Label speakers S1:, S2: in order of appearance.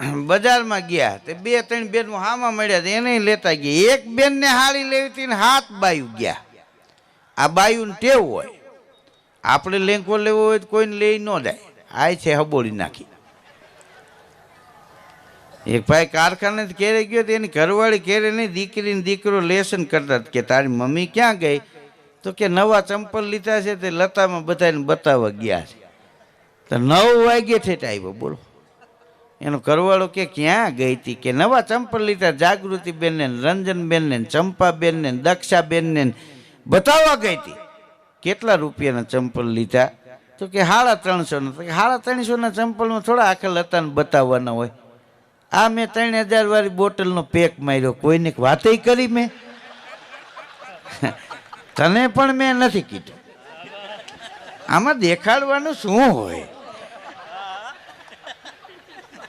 S1: બજારમાં ગયા તે બે ત્રણ બેન હામાં મળ્યા એને લેતા ગયા. એક બેનને હાડી લેવી હતી હાથ બાયુ ગયા. આ બાયું ટેવ હોય. આપણે લેંકો લેવો હોય તો કોઈને લઈ ન જાય. આ છે હબોળી નાખી. એક ભાઈ કારખાને કેરે ગયો તો એની ઘરવાળી ઘેરે નહીં દીકરીને દીકરો લેસન કરતા કે તારી મમ્મી ક્યાં ગઈ? તો કે નવા ચંપલ લીધા છે તે લતામાં બધાને બતાવવા ગયા છે. તો નવ વાગે ઠેઠ આવ્યો બોલો. એનો કરવાળો કે ક્યાં ગઈ હતી કે નવા ચંપલ લીધા જાગૃતિબેનને રંજનબેનને ચંપાબેનને દક્ષાબેનને બતાવવા ગઈ હતી. કેટલા રૂપિયાના ચંપલ લીધા? તો કે સાડા ત્રણસોના. તો કે સાડા ત્રણસોના ચંપલમાં થોડા આખા લતાને બતાવવાના હોય. આ મેં ત્રણ હજાર વાળી બોટલનો પેક માર્યો. કોઈને વાતે કરી મેં? તને પણ મેં નથી કીધું. આમાં દેખાડવાનું શું હોય?